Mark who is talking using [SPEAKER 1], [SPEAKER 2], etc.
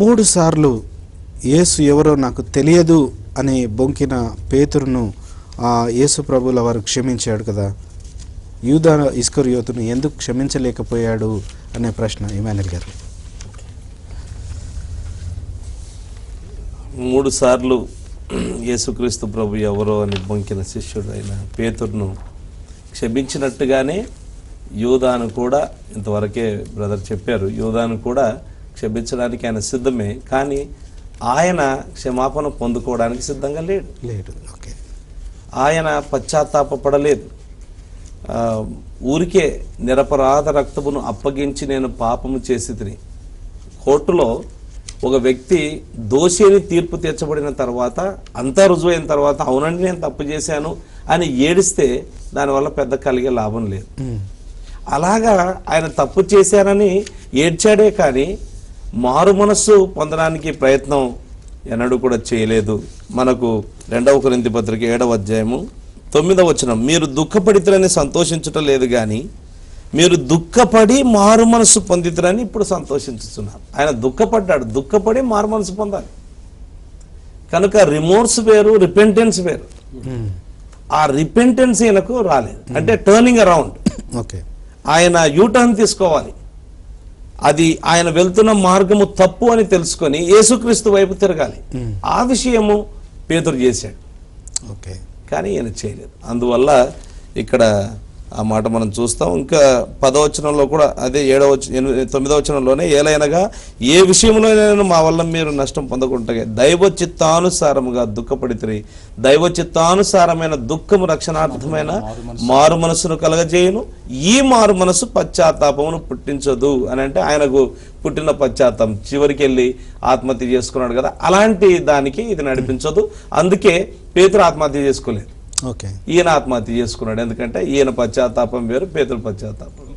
[SPEAKER 1] మూడు సార్లు యేసు ఎవరో నాకు తెలియదు అని బొంకిన పేతురును ఆ యేసు ప్రభుల వారు క్షమించాడు కదా. యూదా ఇస్కరియోతును ఎందుకు క్షమించలేకపోయాడు అనే ప్రశ్న ఇమానుయల్ గారు.
[SPEAKER 2] మూడు సార్లు యేసుక్రీస్తు ప్రభు ఎవరో అని బొంకిన శిష్యుడు అయిన పేతుర్ను క్షమించినట్టుగానే యూదాను కూడా ఇంతవరకే బ్రదర్ చెప్పారు. యూదాను కూడా క్షమించడానికి ఆయన సిద్ధమే కానీ ఆయన క్షమాపణ పొందుకోవడానికి సిద్ధంగా లేడు.
[SPEAKER 1] లేడు. ఓకే.
[SPEAKER 2] ఆయన పశ్చాత్తాపపడలేదు. ఆ, ఊరికే నిరపరాధ రక్తమును అప్పగించి నేను పాపము చేసి తిని కోర్టులో ఒక వ్యక్తి దోషి అని తీర్పు తీర్చబడిన తర్వాత అంతా రుజువైన తర్వాత అవునండి నేను తప్పు చేశాను అని ఏడిస్తే దానివల్ల పెద్ద కలిగే లాభం లేదు. అలాగా ఆయన తప్పు చేశానని ఏడ్చాడే కానీ మారు మనస్సు పొందడానికి ప్రయత్నం ఎన్నడూ కూడా చేయలేదు. మనకు రెండవ కొరింథీ పత్రిక ఏడవ అధ్యాయము తొమ్మిదవ వచనం. మీరు దుఃఖపడితురని సంతోషించటం లేదు కానీ మీరు దుఃఖపడి మారు మనస్సు పొందితురని ఇప్పుడు సంతోషించుతున్నారు ఆయన దుఃఖపడ్డాడు. దుఃఖపడి మారు మనసు పొందాలి. కనుక రిమోర్స్ వేరు రిపెంటెన్స్ వేరు. ఆ రిపెంటెన్స్ ఈయనకు రాలేదు. అంటే టర్నింగ్ అరౌండ్
[SPEAKER 1] ఓకే.
[SPEAKER 2] ఆయన యూటర్న్ తీసుకోవాలి. అది ఆయన వెళ్తున్న మార్గము తప్పు అని తెలుసుకొని యేసుక్రీస్తు వైపు తిరగాలి. ఆ విషయము పేతురు చేశాడు.
[SPEAKER 1] ఓకే.
[SPEAKER 2] కానీ ఈయన చేయలేదు. అందువల్ల ఇక్కడ ఆ మాట మనం చూస్తాం. ఇంకా పదవచనంలో కూడా అదే ఏడవ ఎనిమిది తొమ్మిదవ వచనంలోనే ఏలైనగా ఏ విషయంలోనైనా మా వల్ల మీరు నష్టం పొందకుంటే దైవ చిత్తానుసారముగా దుఃఖపడితే దైవ చిత్తానుసారమైన దుఃఖము రక్షణార్థమైన మారు మనసును కలగజేయును. ఈ మారు మనసు పశ్చాత్తాపమును పుట్టించదు అని అంటే ఆయనకు పుట్టిన పశ్చాత్తాపం చివరికి వెళ్ళి ఆత్మహత్య చేసుకున్నాడు కదా. అలాంటి దానికి ఇది నడిపించదు. అందుకే పేతురు ఆత్మహత్య చేసుకోలేదు. ఈయన ఆత్మహత్య చేసుకున్నాడు. ఎందుకంటే ఈయన పశ్చాత్తాపం వేరు పేతుల పశ్చాత్తాపం